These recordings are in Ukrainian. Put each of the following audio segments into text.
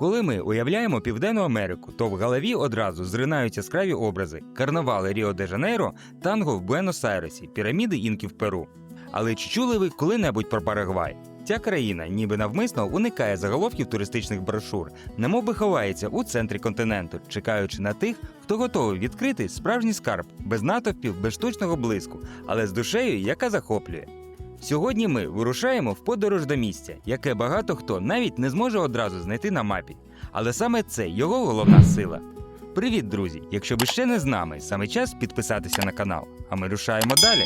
Коли ми уявляємо Південну Америку, то в голові одразу зринають яскраві образи: карнавали Ріо де Жанейро, танго в Буенос-Айресі, піраміди інків Перу. Але чи чули ви коли-небудь про Парагвай? Ця країна ніби навмисно уникає заголовків туристичних брошур, немовби ховається у центрі континенту, чекаючи на тих, хто готовий відкрити справжній скарб без натовпів, без штучного блиску, але з душею, яка захоплює. Сьогодні ми вирушаємо в подорож до місця, яке багато хто навіть не зможе одразу знайти на мапі. Але саме це його головна сила. Привіт, друзі! Якщо ви ще не з нами, саме час підписатися на канал. А ми рушаємо далі.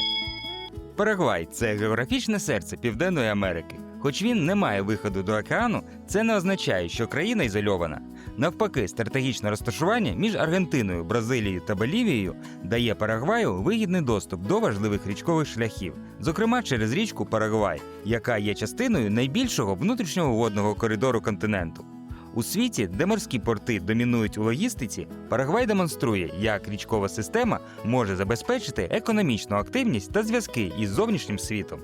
Парагвай це географічне серце Південної Америки. Хоч він не має виходу до океану, це не означає, що країна ізольована. Навпаки, стратегічне розташування між Аргентиною, Бразилією та Болівією дає Парагваю вигідний доступ до важливих річкових шляхів, зокрема через річку Парагвай, яка є частиною найбільшого внутрішнього водного коридору континенту. У світі, де морські порти домінують у логістиці, Парагвай демонструє, як річкова система може забезпечити економічну активність та зв'язки із зовнішнім світом.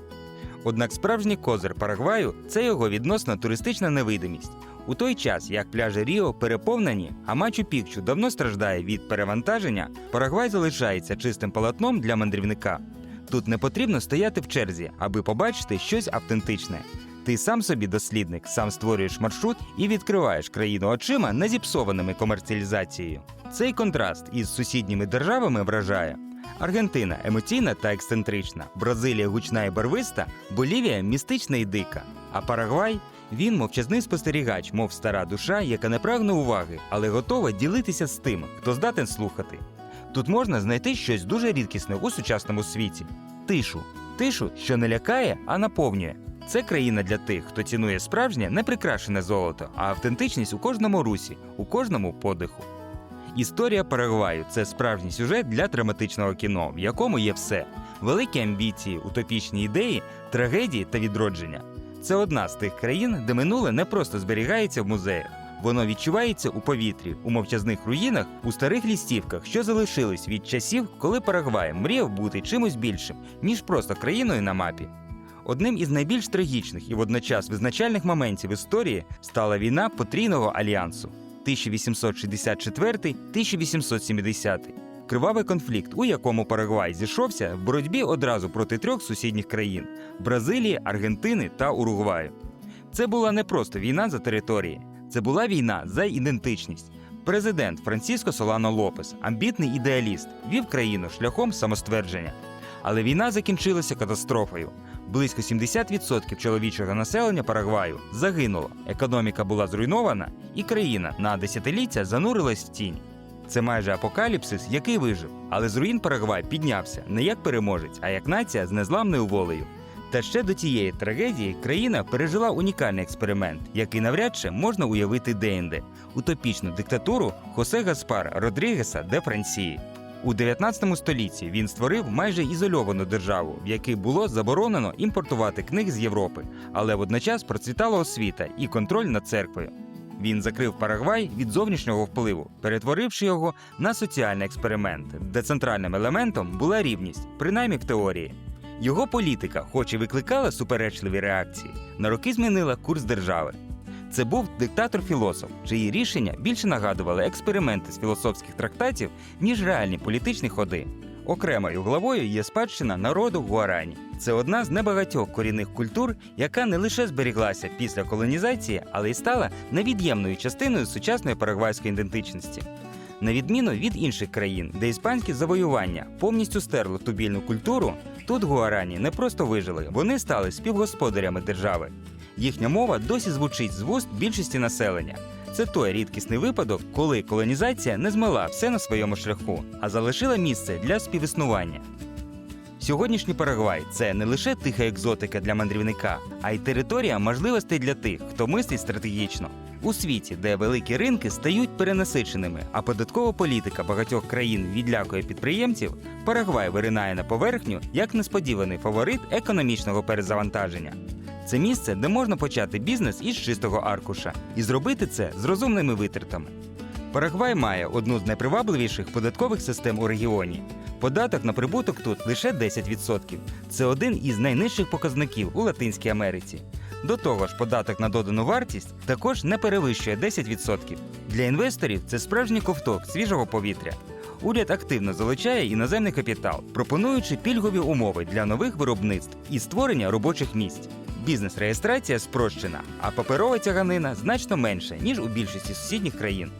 Однак справжній козир Парагваю це його відносна туристична невидимість. У той час, як пляжі Ріо переповнені, а Мачу Пікчу давно страждає від перевантаження, Парагвай залишається чистим полотном для мандрівника. Тут не потрібно стояти в черзі, аби побачити щось автентичне. Ти сам собі дослідник, сам створюєш маршрут і відкриваєш країну очима, не зіпсованими комерціалізацією. Цей контраст із сусідніми державами вражає. Аргентина емоційна та ексцентрична, Бразилія гучна і барвиста, Болівія містична і дика. А Парагвай він мовчазний спостерігач, мов стара душа, яка не прагне уваги, але готова ділитися з тим, хто здатен слухати. Тут можна знайти щось дуже рідкісне у сучасному світі тишу. Тишу, що не лякає, а наповнює. Це країна для тих, хто цінує справжнє неприкрашене золото, а автентичність у кожному русі, у кожному подиху. Історія Парагваю це справжній сюжет для драматичного кіно, в якому є все: великі амбіції, утопічні ідеї, трагедії та відродження. Це одна з тих країн, де минуле не просто зберігається в музеях. Воно відчувається у повітрі, у мовчазних руїнах, у старих лістівках, що залишились від часів, коли Парагвай мріяв бути чимось більшим, ніж просто країною на мапі. Одним із найбільш трагічних і водночас визначальних моментів історії стала війна потрійного альянсу 1864-1870. Кривавий конфлікт, у якому Парагвай зійшовся в боротьбі одразу проти трьох сусідніх країн Бразилії, Аргентини та Уругваю. Це була не просто війна за території, це була війна за ідентичність. Президент Франциско Солано Лопес, амбітний ідеаліст, вів країну шляхом самоствердження. Але війна закінчилася катастрофою. Близько 70% чоловічого населення Парагваю загинуло, економіка була зруйнована, і країна на десятиліття занурилась в тінь. Це майже апокаліпсис, який вижив, але з руїн Парагвай піднявся не як переможець, а як нація з незламною волею. Та ще до тієї трагедії країна пережила унікальний експеримент, який навряд чи можна уявити деінде – утопічну диктатуру Хосе Гаспара Родрігеса де Франції. У 19 столітті він створив майже ізольовану державу, в якій було заборонено імпортувати книг з Європи, але водночас процвітала освіта і контроль над церквою. Він закрив Парагвай від зовнішнього впливу, перетворивши його на соціальний експеримент, де центральним елементом була рівність, принаймні в теорії. Його політика, хоч і викликала суперечливі реакції, на роки змінила курс держави. Це був диктатор-філософ, чиї рішення більше нагадували експерименти з філософських трактатів, ніж реальні політичні ходи. Окремою главою є спадщина народу Гуарані. Це одна з небагатьох корінних культур, яка не лише зберіглася після колонізації, але й стала невід'ємною частиною сучасної парагвайської ідентичності. На відміну від інших країн, де іспанське завоювання повністю стерло тубільну культуру, тут гуарані не просто вижили, вони стали співгосподарями держави. Їхня мова досі звучить з вуст більшості населення. Це той рідкісний випадок, коли колонізація не змила все на своєму шляху, а залишила місце для співіснування. Сьогоднішній Парагвай це не лише тиха екзотика для мандрівника, а й територія можливостей для тих, хто мислить стратегічно. У світі, де великі ринки стають перенасиченими, а податкова політика багатьох країн відлякує підприємців, Парагвай виринає на поверхню як несподіваний фаворит економічного перезавантаження. Це місце, де можна почати бізнес із чистого аркуша і зробити це з розумними витратами. Парагвай має одну з найпривабливіших податкових систем у регіоні. Податок на прибуток тут лише 10%. Це один із найнижчих показників у Латинській Америці. До того ж, податок на додану вартість також не перевищує 10%. Для інвесторів це справжній ковток свіжого повітря. Уряд активно залучає іноземний капітал, пропонуючи пільгові умови для нових виробництв і створення робочих місць. Бізнес-реєстрація спрощена, а паперова тяганина значно менша, ніж у більшості сусідніх країн.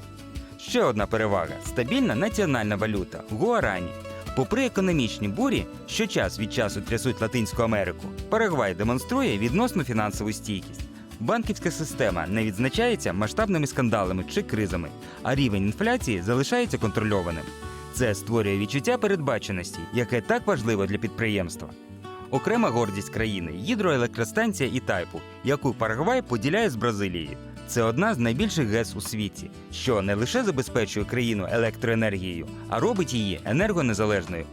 Ще одна перевага стабільна національна валюта гуарані. Попри економічні бурі, що час від часу трясуть Латинську Америку, Парагвай демонструє відносну фінансову стійкість. Банківська система не відзначається масштабними скандалами чи кризами, а рівень інфляції залишається контрольованим. Це створює відчуття передбаченості, яке так важливо для підприємства. Окрема гордість країни гідроелектростанція Ітайпу, яку Парагвай поділяє з Бразилією. Це одна з найбільших ГЕС у світі, що не лише забезпечує країну електроенергією, а робить її енергонезалежною.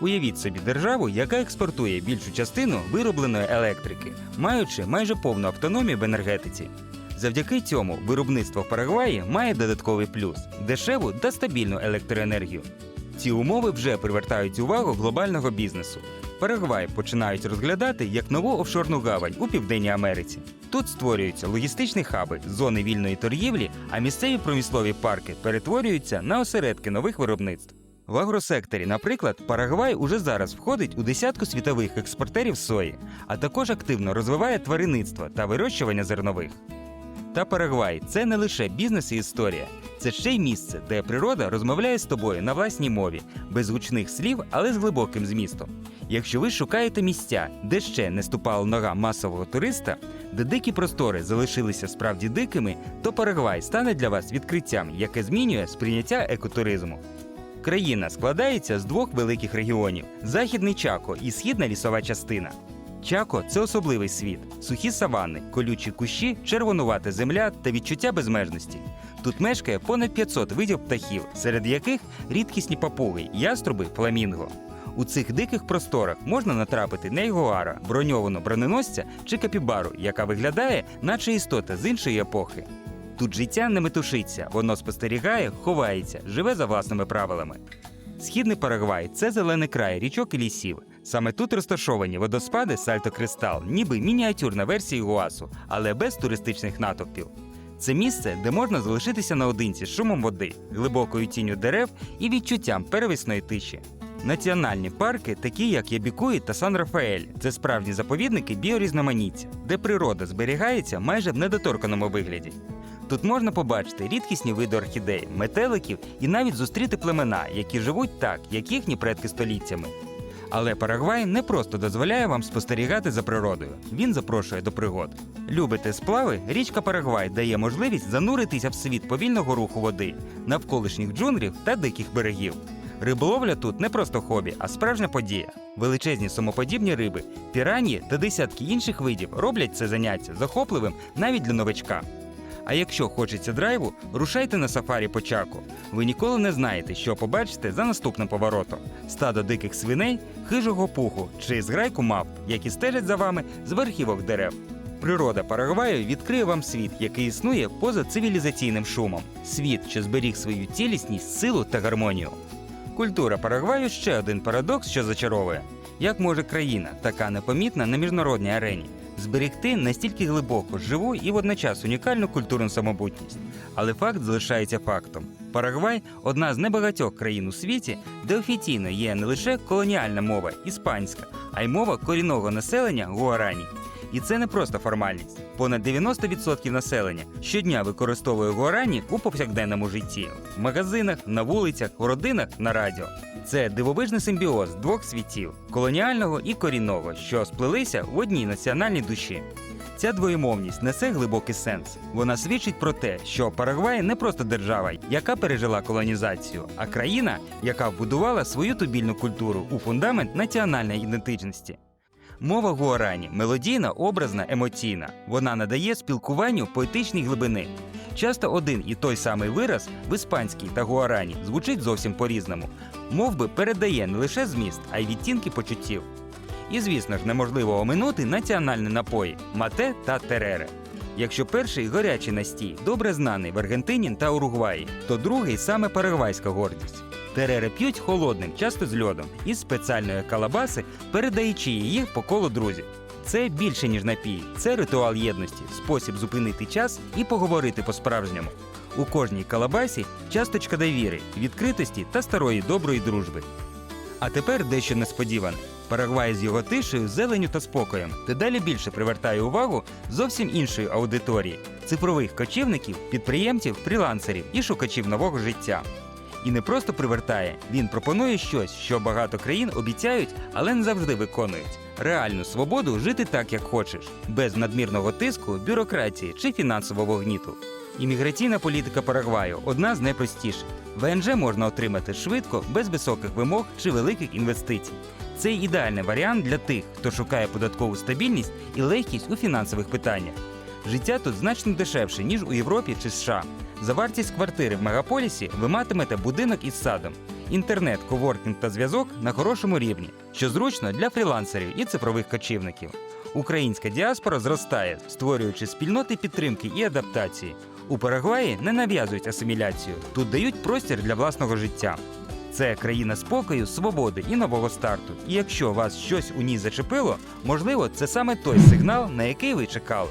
Уявіть собі державу, яка експортує більшу частину виробленої електрики, маючи майже повну автономію в енергетиці. Завдяки цьому виробництво в Парагваї має додатковий плюс дешеву та стабільну електроенергію. Ці умови вже привертають увагу глобального бізнесу. Парагвай починають розглядати як нову офшорну гавань у Південній Америці. Тут створюються логістичні хаби, зони вільної торгівлі, а місцеві промислові парки перетворюються на осередки нових виробництв. В агросекторі, наприклад, Парагвай уже зараз входить у десятку світових експортерів сої, а також активно розвиває тваринництво та вирощування зернових. Та Парагвай це не лише бізнес і історія, це ще й місце, де природа розмовляє з тобою на власній мові, без гучних слів, але з глибоким змістом. Якщо ви шукаєте місця, де ще не ступала нога масового туриста, де дикі простори залишилися справді дикими, то Парагвай стане для вас відкриттям, яке змінює сприйняття екотуризму. Країна складається з двох великих регіонів: західний Чако і східна лісова частина. Чако це особливий світ, сухі савани, колючі кущі, червонувата земля та відчуття безмежності. Тут мешкає понад 500 видів птахів, серед яких рідкісні папуги, яструби, фламінго. У цих диких просторах можна натрапити на ягуара, броньовану броненосця чи капібару, яка виглядає, наче істота з іншої епохи. Тут життя не метушиться, воно спостерігає, ховається, живе за власними правилами. Східний Парагвай це зелений край річок і лісів. Саме тут розташовані водоспади Сальто Кристал, ніби мініатюрна версія Гуасу, але без туристичних натовпів. Це місце, де можна залишитися наодинці з шумом води, глибокою тінню дерев і відчуттям первісної тиші. Національні парки, такі як Ябікуї та Сан Рафаель, це справжні заповідники біорізноманіття, де природа зберігається майже в недоторканому вигляді. Тут можна побачити рідкісні види орхідей, метеликів і навіть зустріти племена, які живуть так, як їхні предки століттями. Але Парагвай не просто дозволяє вам спостерігати за природою, він запрошує до пригод. Любите сплави? Річка Парагвай дає можливість зануритися в світ повільного руху води, навколишніх джунглів та диких берегів. Риболовля тут не просто хобі, а справжня подія. Величезні самоподібні риби, піранії та десятки інших видів роблять це заняття захопливим навіть для новачка. А якщо хочеться драйву, рушайте на сафарі по чаку. Ви ніколи не знаєте, що побачите за наступним поворотом: стадо диких свиней, хижого пуху чи зграйку мавп, які стежать за вами з верхівок дерев. Природа Парагваю відкриє вам світ, який існує поза цивілізаційним шумом. Світ, що зберіг свою цілісність, силу та гармонію. Культура Парагваю ще один парадокс, що зачаровує. Як може країна, така непомітна на міжнародній арені, зберегти настільки глибоку, живу і водночас унікальну культурну самобутність? Але факт залишається фактом. Парагвай одна з небагатьох країн у світі, де офіційно є не лише колоніальна мова іспанська, а й мова корінного населення гуарані. І це не просто формальність. Понад 90% населення щодня використовує гуарані у повсякденному житті в магазинах, на вулицях, у родинах, на радіо. Це дивовижний симбіоз двох світів колоніального і корінного, що сплелися в одній національній душі. Ця двоємовність несе глибокий сенс. Вона свідчить про те, що Парагвай не просто держава, яка пережила колонізацію, а країна, яка вбудувала свою тубільну культуру у фундамент національної ідентичності. Мова гуарані мелодійна, образна, емоційна. Вона надає спілкуванню поетичні глибини. Часто один і той самий вираз в іспанській та гуарані звучить зовсім по-різному. Мов би передає не лише зміст, а й відтінки почуттів. І, звісно ж, неможливо оминути національні напої мате та терере. Якщо перший гарячий настій добре знаний в Аргентині та Уругваї, то другий саме парагвайська гордість. Терере п'ють холодним, часто з льодом, із спеціальної калабаси, передаючи її по колу друзів. Це більше ніж напій, це ритуал єдності, спосіб зупинити час і поговорити по-справжньому. У кожній калабасі часточка довіри, відкритості та старої доброї дружби. А тепер дещо несподіване. Парагвай з його тишею, зеленю та спокоєм дедалі більше привертає увагу зовсім іншої аудиторії цифрових кочівників, підприємців, фрілансерів і шукачів нового життя. І не просто привертає, він пропонує щось, що багато країн обіцяють, але не завжди виконують. Реальну свободу жити так, як хочеш, без надмірного тиску, бюрократії чи фінансового гніту. Імміграційна політика Парагваю одна з найпростіших. ВНЖ можна отримати швидко, без високих вимог чи великих інвестицій. Це ідеальний варіант для тих, хто шукає податкову стабільність і легкість у фінансових питаннях. Життя тут значно дешевше, ніж у Європі чи США. За вартість квартири в мегаполісі ви матимете будинок із садом, інтернет, коворкінг та зв'язок на хорошому рівні, що зручно для фрілансерів і цифрових кочівників. Українська діаспора зростає, створюючи спільноти підтримки і адаптації. У Парагваї не нав'язують асиміляцію, тут дають простір для власного життя. Це країна спокою, свободи і нового старту. І якщо вас щось у ній зачепило, можливо, це саме той сигнал, на який ви чекали.